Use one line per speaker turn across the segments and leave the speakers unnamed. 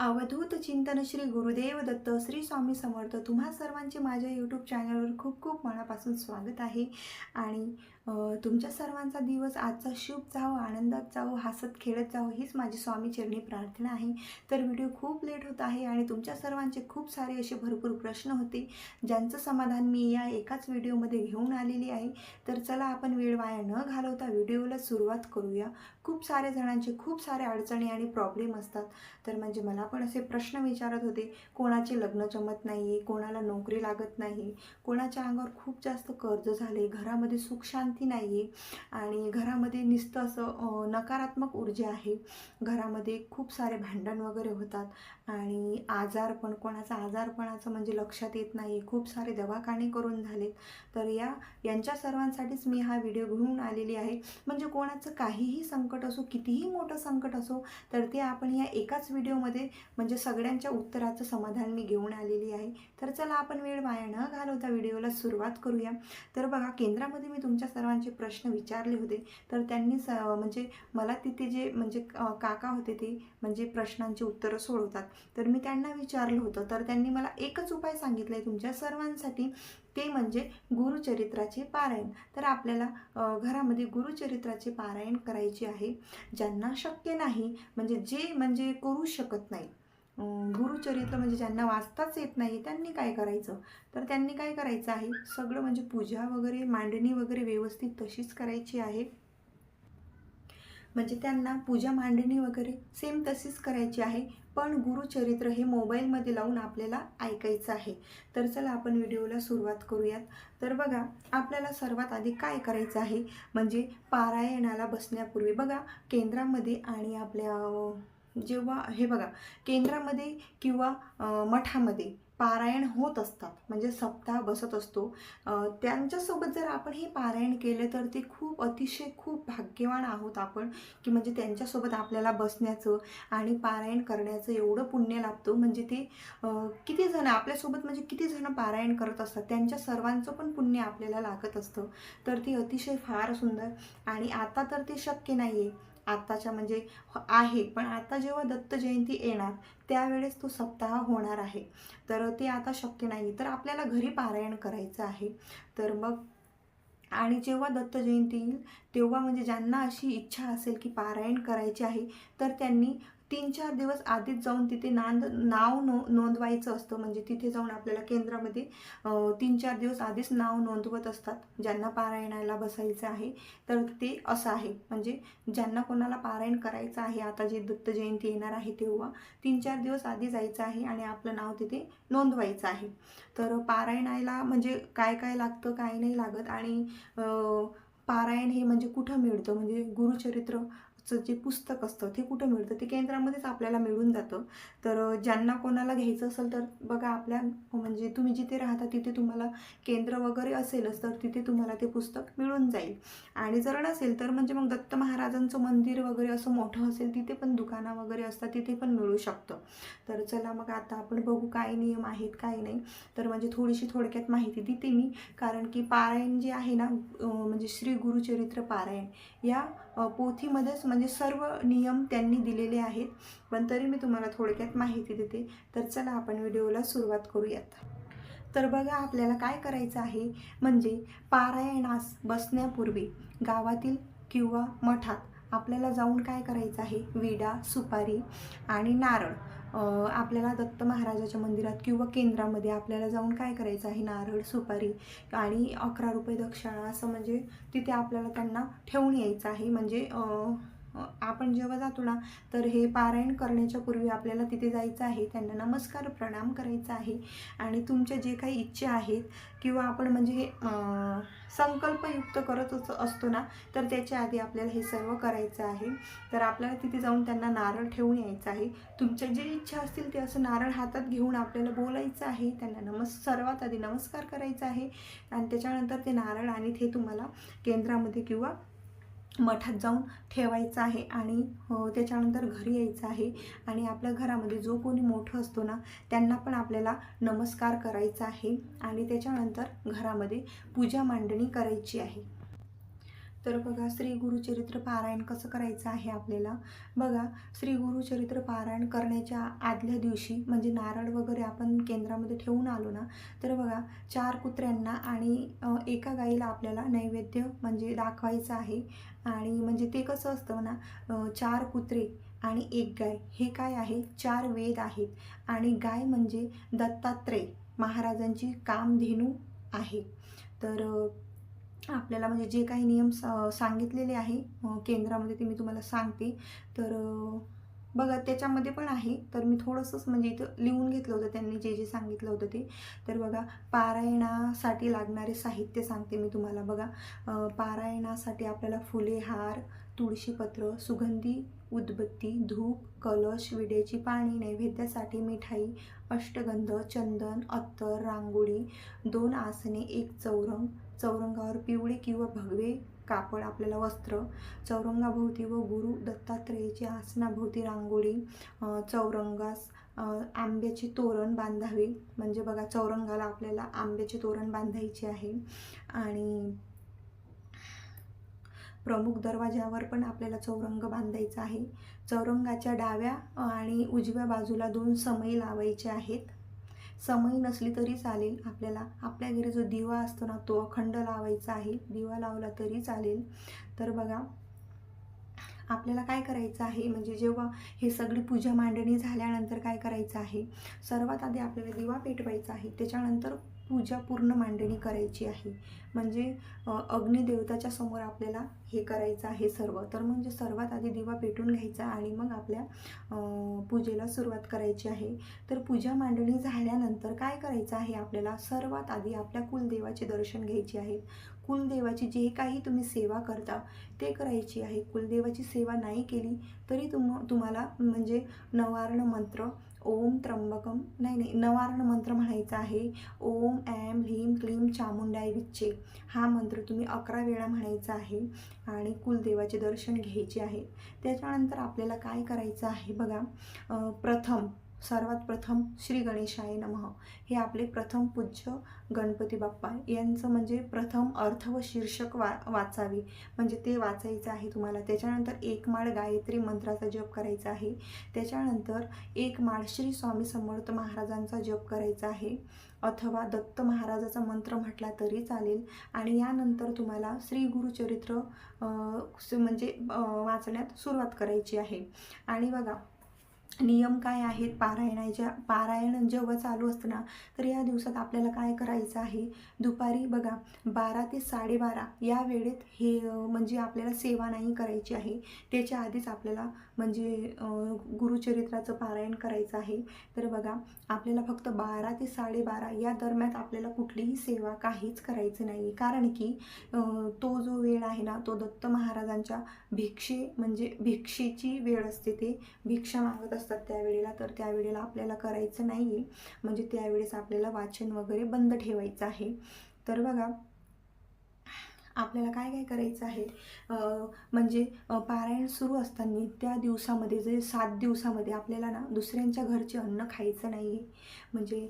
अवधूत चिंतन श्री गुरुदेव दत्त श्री स्वामी समर्थ तुम्हा सर्वांचे माझ्या यूट्यूब चॅनलवर खूप खूप मनापासून स्वागत आहे. आणि तुमच्या सर्वांचा दिवस आजचा शुभ जावो आनंदात जावो हसत खेळत जावो हीच माझी स्वामी चरणी प्रार्थना आहे. तर व्हिडिओ खूप लेट होत आहे आणि तुमच्या सर्वांचे खूप सारे असे भरपूर प्रश्न होते ज्यांचं समाधान मी या एकाच व्हिडिओमध्ये घेऊन आलेली आहे. तर चला आपण वेळ वाया न घालवता व्हिडिओला सुरुवात करूया. खूप साऱ्या जणांचे खूप सारे अडचणी आणि प्रॉब्लेम असतात. तर म्हणजे मला पण असे प्रश्न विचारत होते कोणाचे लग्न जमत नाही कोणाला नोकरी लागत नाही कोणाच्या अंगावर खूप जास्त कर्ज झाले घरामध्ये सुख शांती नाही आहे आणि घरामध्ये नुसतं असं नकारात्मक ऊर्जा आहे. घरामध्ये खूप सारे भांडण वगैरे होतात. आणि आजार पण कोणाचा आजारपणाचं म्हणजे लक्षात येत नाही खूप सारे दवाखाने करून झालेत. तर या यांच्या सर्वांसाठीच मी हा व्हिडिओ घेऊन आलेली आहे. म्हणजे कोणाचं काहीही संकट असो कितीही मोठं संकट असो तर ते आपण या एकाच व्हिडिओमध्ये म्हणजे सगळ्यांच्या उत्तराचं समाधान मी घेऊन आलेली आहे. तर चला आपण वेळ वाया न घालवता व्हिडिओला सुरुवात करूया. तर बघा केंद्रामध्ये मी तुमच्या सर्वांचे प्रश्न विचारले होते. तर त्यांनी स म्हणजे मला तिथे जे म्हणजे काका होते ते म्हणजे प्रश्नांची उत्तरं सोडवतात. तर मी त्यांना विचारलं होतं. तर त्यांनी मला एकच उपाय सांगितला आहे तुमच्या सर्वांसाठी. ते म्हणजे गुरुचरित्राचे पारायण. तर आपल्याला घरामध्ये गुरुचरित्राचे पारायण करायचे आहे. ज्यांना शक्य नाही म्हणजे जे म्हणजे करू शकत नाही. गुरुचरित्र म्हणजे ज्यांना वाचताच येत नाही त्यांनी काय करायचं? तर त्यांनी काय करायचं आहे? सगळं म्हणजे पूजा वगैरे मांडणी वगैरे व्यवस्थित तशीच करायची आहे. म्हणजे त्यांना पूजा मांडणी वगैरे सेम तशीच करायची आहे. पण गुरुचरित्र हे मोबाईलमध्ये लावून आपल्याला ऐकायचं आहे. तर चला आपण व्हिडिओला सुरुवात करूयात. तर बघा आपल्याला सर्वात आधी काय करायचं आहे? म्हणजे पारायणाला बसण्यापूर्वी बघा केंद्रामध्ये आणि आपल्या जेव्हा हे बघा केंद्रामध्ये किंवा मठामध्ये पारायण होत असतात म्हणजे सप्ताह बसत असतो. त्यांच्यासोबत जर आपण हे पारायण केले तर ते खूप अतिशय खूप भाग्यवान आहोत आपण की म्हणजे त्यांच्यासोबत आपल्याला बसण्याचं आणि पारायण करण्याचं एवढं पुण्य लाभतो. म्हणजे ते किती जण आपल्यासोबत म्हणजे किती जण पारायण करत असतात त्यांच्या सर्वांचं पण पुण्य आपल्याला लागत असतं. तर ते अतिशय फार सुंदर. आणि आता तर ते शक्य नाही आहे आत्ताच्या म्हणजे आहे. पण आता जेव्हा दत्त जयंती येणार त्यावेळेस तो सप्ताह होणार आहे. तर ते आता शक्य नाही तर आपल्याला घरी पारायण करायचं आहे. तर मग आणि जेव्हा दत्त जयंती येईल तेव्हा म्हणजे ज्यांना अशी इच्छा असेल की पारायण करायची आहे तर त्यांनी तीन चार दिवस आधीच जाऊन तिथे नांद नाव नो नोंदवायचं असतं. म्हणजे तिथे जाऊन आपल्याला केंद्रामध्ये तीन चार दिवस आधीच नाव नोंदवत असतात. ज्यांना पारायणाला बसायचं आहे तर ते असं आहे. म्हणजे ज्यांना कोणाला पारायण करायचं आहे आता जे दत्त जयंती येणार आहे तेव्हा तीन चार दिवस आधी जायचं आहे आणि आपलं नाव तिथे नोंदवायचं आहे. तर पारायणाला म्हणजे काय काय लागतं काय नाही लागत आणि पारायण हे म्हणजे कुठं मिळतं? म्हणजे गुरुचरित्र चं जे पुस्तक असतं ते कुठं मिळतं? ते केंद्रामध्येच आपल्याला मिळून जातं. तर ज्यांना कोणाला घ्यायचं असेल तर बघा आपल्या म्हणजे तुम्ही जिथे राहता तिथे तुम्हाला केंद्र वगैरे असेलच तर तिथे तुम्हाला ते पुस्तक मिळून जाईल. आणि जर नसेल तर म्हणजे मग दत्त महाराजांचं मंदिर वगैरे असं मोठं असेल तिथे पण दुकानं वगैरे असतात तिथे पण मिळू शकतं. तर चला मग आता आपण बघू काय नियम आहेत काय नाही. तर म्हणजे थोडीशी थोडक्यात माहिती देते मी. कारण की पारायण जे आहे ना म्हणजे श्री गुरुचरित्र पारायण या पोथीमध्येच म्हणजे सर्व नियम त्यांनी दिलेले आहेत. पण तरी मी तुम्हाला थोडक्यात माहिती देते. तर चला आपण व्हिडिओला सुरुवात करूयात. तर बघा आपल्याला काय करायचं आहे? म्हणजे पारायणास बसण्यापूर्वी गावातील किंवा मठात आपल्याला जाऊन काय करायचं आहे? विडा सुपारी आणि नारळ. आपल्याला दत्त महाराजाच्या मंदिरात किंवा केंद्रामध्ये आपल्याला जाऊन काय करायचं आहे? नारळ सुपारी आणि अकरा रुपये दक्षिणा असं म्हणजे तिथे आपल्याला त्यांना ठेवून यायचं आहे. म्हणजे आपण जेव्हा जातो ना तर हे पारायण करण्याच्या पूर्वी आपल्याला तिथे जायचं आहे. त्यांना नमस्कार प्रणाम करायचा आहे. आणि तुमच्या जे काही इच्छा आहेत किंवा आपण म्हणजे हे संकल्पयुक्त करत असतो ना तर त्याच्या आधी आपल्याला हे सर्व करायचं आहे. तर आपल्याला तिथे जाऊन त्यांना नारळ ठेवून यायचं आहे. तुमच्या जे इच्छा असतील ते असं नारळ हातात घेऊन आपल्याला बोलायचं आहे. त्यांना नमस् सर्वात आधी नमस्कार करायचा आहे. आणि त्याच्यानंतर ते नारळ आणि ते तुम्हाला केंद्रामध्ये किंवा मठात जाऊन ठेवायचं आहे आणि त्याच्यानंतर घरी यायचं आहे. आणि आपल्या घरामध्ये जो कोणी मोठं असतो ना त्यांना पण आपल्याला नमस्कार करायचा आहे आणि त्याच्यानंतर घरामध्ये पूजा मांडणी करायची आहे. तर बघा श्री गुरुचरित्र पारायण कसं करायचं आहे आपल्याला? बघा श्री गुरुचरित्र पारायण करण्याच्या आदल्या दिवशी म्हणजे नारळ वगैरे आपण केंद्रामध्ये ठेवून आलो ना तर बघा चार कुत्र्यांना आणि एका गाईला आपल्याला नैवेद्य म्हणजे दाखवायचं आहे. आणि म्हणजे ते कसं असतं ना चार कुत्रे आणि एक गाय हे काय आहे? चार वेद आहेत. आणि गाय म्हणजे दत्तात्रय महाराजांची कामधेनू आहे. तर आपल्याला म्हणजे जे काही नियम सा- सांगितलेले आहे केंद्रामध्ये ते मी तुम्हाला सांगते. तर बघा त्याच्यामध्ये पण आहे. तर मी थोडंसंच म्हणजे इथं लिहून घेतलं होतं त्यांनी जे जे सांगितलं होतं ते. तर बघा पारायणासाठी लागणारे साहित्य सांगते मी तुम्हाला. बघा पारायणासाठी आपल्याला फुले हार तुळशीपत्र सुगंधी उदबत्ती धूप कलश विड्याची पाणी नैवेद्यासाठी मिठाई अष्टगंध चंदन अत्तर रांगोळी दोन आसने एक चौरंग. चौरंगावर पिवळे किंवा भगवे कापड आपल्याला वस्त्र चौरंगाभोवती व गुरु दत्तात्रेयाची आसनाभोवती रांगोळी चौरंगास आंब्याचे तोरण बांधावे. म्हणजे बघा चौरंगाला आपल्याला आंब्याचे तोरण बांधायचे आहे. आणि प्रमुख दरवाज्यावर पण आपल्याला चौरंग बांधायचा आहे. चौरंगाच्या डाव्या आणि उजव्या बाजूला दोन समई लावायचे आहेत. समय नसली तरी चालेल. आपल्याला आपल्या घरी जो दिवा असतो ना तो अखंड लावायचा आहे. दिवा लावला तरी चालेल. तर बघा आपल्याला काय करायचं आहे? म्हणजे जेव्हा हे सगळी पूजा मांडणी झाल्यानंतर काय करायचं आहे? सर्वात आधी आपल्याला दिवा पेटवायचा आहे. त्याच्यानंतर पूजा पूर्ण मांडणी करायची आहे. म्हणजे अग्निदेवताच्या समोर आपल्याला हे करायचं आहे सर्व. तर म्हणजे सर्वात आधी दिवा पेटून घ्यायचा आणि मग आपल्या पूजेला सुरुवात करायची आहे. तर पूजा मांडणी झाल्यानंतर काय करायचं आहे आपल्याला? सर्वात आधी आपल्या कुलदेवाचे दर्शन घ्यायचे आहे. कुलदेवाची जे काही तुम्ही सेवा करता ते करायची आहे. कुलदेवाची सेवा नाही केली तरी तुम तुम्हाला म्हणजे नवार्ण मंत्र ओम त्र्यंबकम नाही नाही नवार्ण मंत्र म्हणायचा आहे. ओम ॲम ह्लीम क्लीम चामुंडाय विच्चे. हा मंत्र तुम्ही अकरा वेळा म्हणायचा आहे आणि कुलदेवाचे दर्शन घ्यायचे आहे. त्याच्यानंतर आपल्याला काय करायचं आहे बघा. प्रथम सर्वात प्रथम श्री गणेशाय नमः. हे आपले प्रथम पूज्य गणपती बाप्पा यांचं म्हणजे प्रथम अर्थ व शीर्षक वा वाचावे. म्हणजे ते वाचायचं आहे तुम्हाला. त्याच्यानंतर एक माळ गायत्री मंत्राचा जप करायचा आहे. त्याच्यानंतर एक माळ श्री स्वामी समर्थ महाराजांचा जप करायचा आहे. अथवा दत्त महाराजाचा मंत्र म्हटला तरी चालेल. आणि यानंतर तुम्हाला श्री गुरुचरित्र स- म्हणजे वाचण्यात सुरुवात करायची आहे. आणि बघा नियम काय आहेत? पारायणाच्या पारायण जेव्हा चालू असतं ना तर या दिवसात आपल्याला काय करायचं आहे? दुपारी बघा बारा ते साडेबारा या वेळेत हे म्हणजे आपल्याला सेवा नाही करायची आहे. त्याच्या आधीच आपल्याला म्हणजे गुरुचरित्राचं पारायण करायचं आहे. तर बघा आपल्याला फक्त बारा ते साडेबारा या दरम्यान आपल्याला कुठलीही सेवा काहीच करायची नाही. कारण की तो जो वेळ आहे ना तो दत्त महाराजांच्या भिक्षे म्हणजे भिक्षेची वेळ असते ते भिक्षा मागत असतात त्यावेळेला तर त्यावेळेला आपल्याला करायचं नाही आहे म्हणजे त्यावेळेस आपल्याला वाचन वगैरे बंद ठेवायचं आहे. तर बघा आपल्याला काय काय करायचं आहे? म्हणजे पारायण सुरू असताना त्या दिवसामध्ये जे सात दिवसामध्ये आपल्याला ना दुसऱ्यांच्या घरचे अन्न खायचं नाही आहे म्हणजे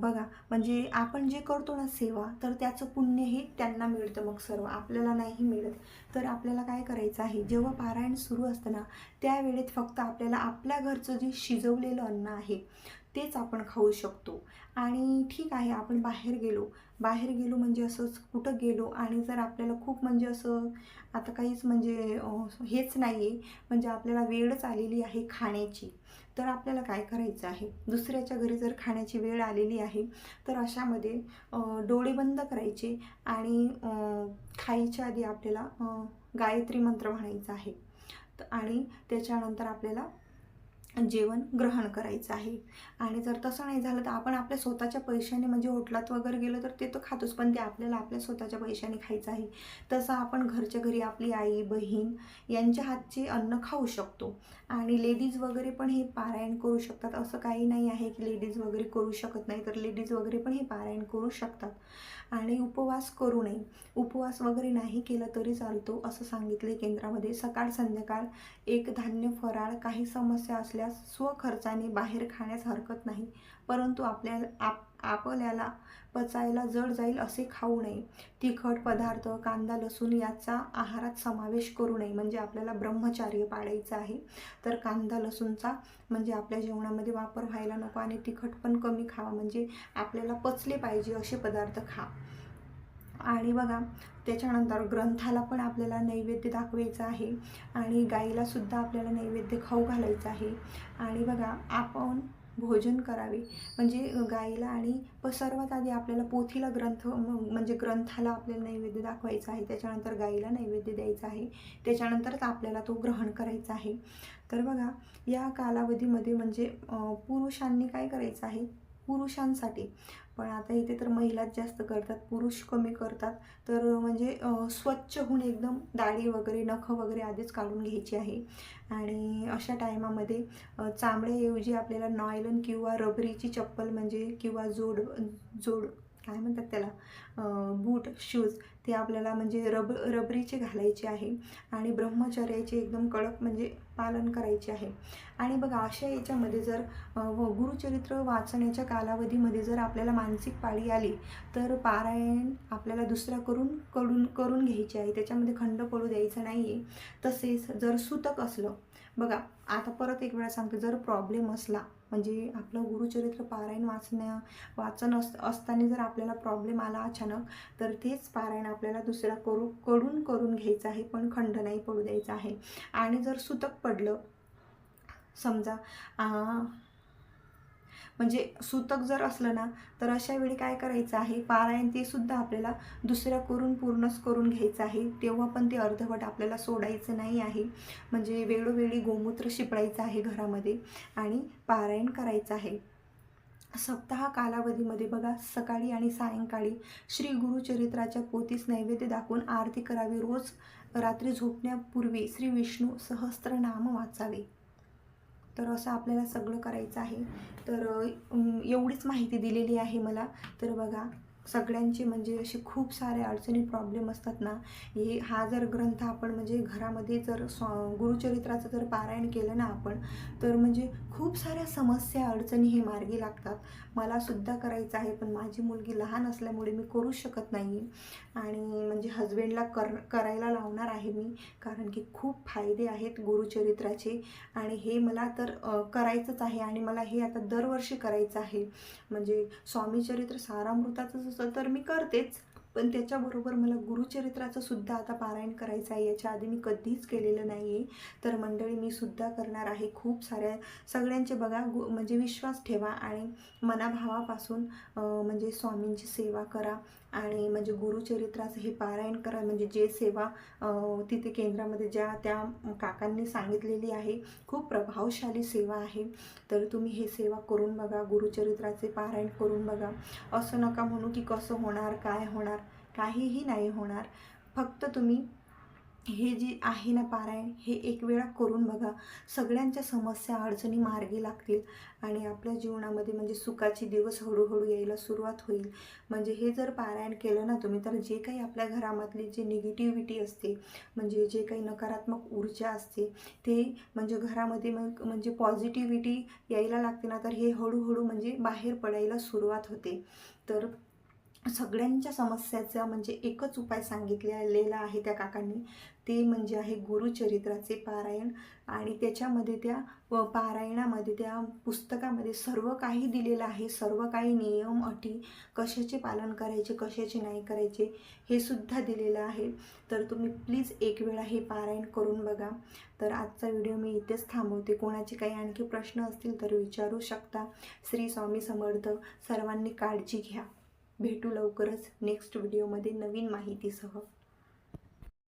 बघा म्हणजे आपण जे करतो ना सेवा तर त्याचं पुण्य हे त्यांना मिळतं मग सर्व. आपल्याला नाही मिळत. तर आपल्याला काय करायचं आहे? जेव्हा पारायण सुरू असतं ना त्या वेळेत फक्त आपल्याला आपल्या घरचं जे शिजवलेलं अन्न आहे तेच आपण खाऊ शकतो. आणि ठीक आहे आपण बाहेर गेलो. बाहेर गेलो म्हणजे असंच कुठं गेलो आणि जर आपल्याला खूप म्हणजे असं आता काहीच म्हणजे हेच नाही आहे म्हणजे आपल्याला वेळच आलेली आहे खाण्याची. तर आपल्याला काय करायचं आहे? दुसऱ्याच्या घरी जर खाण्याची वेळ आलेली आहे तर अशामध्ये डोळे बंद करायचे आणि खायच्या आधी आपल्याला गायत्री मंत्र म्हणायचा आहे. आणि त्याच्यानंतर आपल्याला जेवण ग्रहण करायचं आहे. आणि जर तसं नाही झालं तर आपण आपल्या स्वतःच्या पैशाने म्हणजे होटलात वगैरे गेलं तर ते तर खातोच पण ते आपल्याला आपल्या स्वतःच्या पैशाने खायचं आहे. तसं आपण घरच्या घरी आपली आई बहीण यांच्या हातचे अन्न खाऊ शकतो. आणि लेडीज वगैरे पण हे पारायण करू शकतात. असं काही नाही आहे की लेडीज वगैरे करू शकत नाही तर लेडीज वगैरे पण हे पारायण करू शकतात. आणि उपवास करू नये. उपवास वगैरे नाही केला तरी चालतो असं सांगितले केंद्रामध्ये. सकाळ संध्याकाळ एक धान्य फराळ काही समस्या असल्या असल्यास स्वखर्चाने बाहेर खाण्यास हरकत नाही परंतु आपल्या आप आपल्याला पचायला जड जाईल असे खाऊ नये. तिखट पदार्थ कांदा लसूण याचा आहारात समावेश करू नये म्हणजे आपल्याला ब्रह्मचार्य पाळायचं आहे. तर कांदा लसूणचा म्हणजे आपल्या जेवणामध्ये वापर व्हायला नको आणि तिखट पण कमी खावा म्हणजे आपल्याला पचले पाहिजे असे पदार्थ खा. आणि बघा त्याच्यानंतर ग्रंथाला पण आपल्याला नैवेद्य दाखवायचं आहे आणि गाईलासुद्धा आपल्याला नैवेद्य खाऊ घालायचं आहे. आणि बघा आपण भोजन करावे. म्हणजे गाईला आणि प सर्वात आधी आपल्याला पोथीला ग्रंथ म्हणजे ग्रंथाला आपल्याला नैवेद्य दाखवायचा आहे. त्याच्यानंतर गाईला नैवेद्य द्यायचा आहे. त्याच्यानंतरच आपल्याला तो ग्रहण करायचा आहे. तर बघा या कालावधीमध्ये म्हणजे पुरुषांनी काय करायचं आहे? पुरुषांसाठी. पण आता इथे तर महिलाच जास्त करतात पुरुष कमी करतात. तर म्हणजे स्वच्छ होऊन एकदम दाढी वगैरे नखं वगैरे आधीच काढून घ्यायची आहे. आणि अशा टायमामध्ये चांबड्याऐवजी आपल्याला नॉयलन किंवा रबरीची चप्पल म्हणजे किंवा जोड जोड काय म्हणतात त्याला? बूट शूज ते आपल्याला म्हणजे रब रबरीचे घालायचे आहे. आणि ब्रह्मचर्याचे एकदम कडक म्हणजे पालन करायचे आहे. आणि बघा अशा याच्यामध्ये जर व गुरुचरित्र वाचण्याच्या कालावधीमध्ये जर आपल्याला मानसिक पाळी आली तर पारायण आपल्याला दुसऱ्या करून कडून करून घ्यायचे आहे. त्याच्यामध्ये खंड पडू द्यायचं नाही आहे तसेच जर सुतक असलं बघा आता परत एक वेळा सांगते जर प्रॉब्लेम असला म्हणजे आपलं गुरुचरित्र पारायण वाचण्या वाचन अस असताना जर आपल्याला प्रॉब्लेम आला अचानक तर तेच पारायण आपल्याला दुसऱ्या करू कडून करून घ्यायचं आहे पण खंड नाही पडू द्यायचं आहे. आणि जर सुतक पडलं समजा म्हणजे सूतक जर असलं ना तर अशा वेळी काय करायचं आहे? पारायण ते सुद्धा आपल्याला दुसऱ्या करून पूर्णच करून घ्यायचं आहे. तेव्हा पण ते अर्धवट आपल्याला सोडायचं नाही आहे. म्हणजे वेळोवेळी गोमूत्र शिपडायचं आहे घरामध्ये आणि पारायण करायचं आहे. सप्ताह कालावधीमध्ये बघा सकाळी आणि सायंकाळी श्री गुरुचरित्राच्या पोतीस नैवेद्य दाखवून आरती करावी. रोज रात्री झोपण्यापूर्वी श्री विष्णू सहस्त्रनाम वाचावे. तर असं आपल्याला सगळं करायचं आहे. तर एवढीच माहिती दिलेली आहे मला. तर बघा सगळ्यांचे म्हणजे असे खूप सारे अडचणी प्रॉब्लेम असतात ना. हे हा जर ग्रंथ आपण म्हणजे घरामध्ये जर स्व गुरुचरित्राचं जर पारायण केलं ना आपण तर म्हणजे खूप साऱ्या समस्या अडचणी हे मार्गी लागतात. मला सुद्धा करायचं आहे पण माझी मुलगी लहान असल्यामुळे मी करू शकत नाही. आणि म्हणजे हजबंडला कर करायला लावणार आहे मी कारण की खूप फायदे आहेत गुरुचरित्राचे. आणि हे मला तर करायचंच आहे आणि मला हे आता दरवर्षी करायचं आहे. म्हणजे स्वामीचरित्र सारामृताचं जसं तर मी करतेच. पण त्याच्याबरोबर मला गुरुचरित्राचं सुद्धा आता पारायण करायचं आहे. याच्या आधी मी कधीच केलेलं नाही आहे तर मंडळी मी सुद्धा करणार आहे खूप साऱ्या सगळ्यांचे बघा गु म्हणजे विश्वास ठेवा आणि मनाभावापासून म्हणजे स्वामींची सेवा करा आणि म्हणजे गुरुचरित्राचं हे पारायण करा. म्हणजे जे सेवा तिथे केंद्रामध्ये ज्या त्या काकांनी सांगितलेली आहे खूप प्रभावशाली सेवा आहे. तर तुम्ही हे सेवा करून बघा गुरुचरित्राचे पारायण करून बघा. असं नका म्हणू की कसं होणार काय होणार. काहीही नाही होणार. फक्त तुम्ही हे जी आहे ना पारायण हे एक वेळा करून बघा. सगळ्यांच्या समस्या अडचणी मार्गी लागतील आणि आपल्या जीवनामध्ये म्हणजे सुखाचे दिवस हळूहळू यायला सुरुवात होईल. म्हणजे हे जर पारायण केलं ना तुम्ही तर जे काही आपल्या घरामधली जी निगेटिव्हिटी असते म्हणजे जे काही नकारात्मक ऊर्जा असते ते म्हणजे घरामध्ये मग म्हणजे पॉझिटिव्हिटी यायला लागते ना तर हे हळूहळू म्हणजे बाहेर पडायला सुरुवात होते. तर सगळ्यांच्या समस्याचा म्हणजे एकच उपाय सांगितलेला आहे त्या काकांनी. ते म्हणजे आहे गुरुचरित्राचे पारायण आणि त्याच्यामध्ये त्या पारायणामध्ये त्या पुस्तकामध्ये सर्व काही दिलेलं आहे. सर्व काही नियम अटी कशाचे पालन करायचे कशाचे नाही करायचे हे सुद्धा दिलेलं आहे. तर तुम्ही प्लीज एक वेळा हे पारायण करून बघा. तर आजचा व्हिडिओ मी इथेच थांबवते. कोणाचे काही आणखी प्रश्न असतील तर विचारू शकता. श्री स्वामी समर्थ सर्वांनी काळजी घ्या. भेटू लवकरच नेक्स्ट व्हिडिओमध्ये नवीन माहितीसह.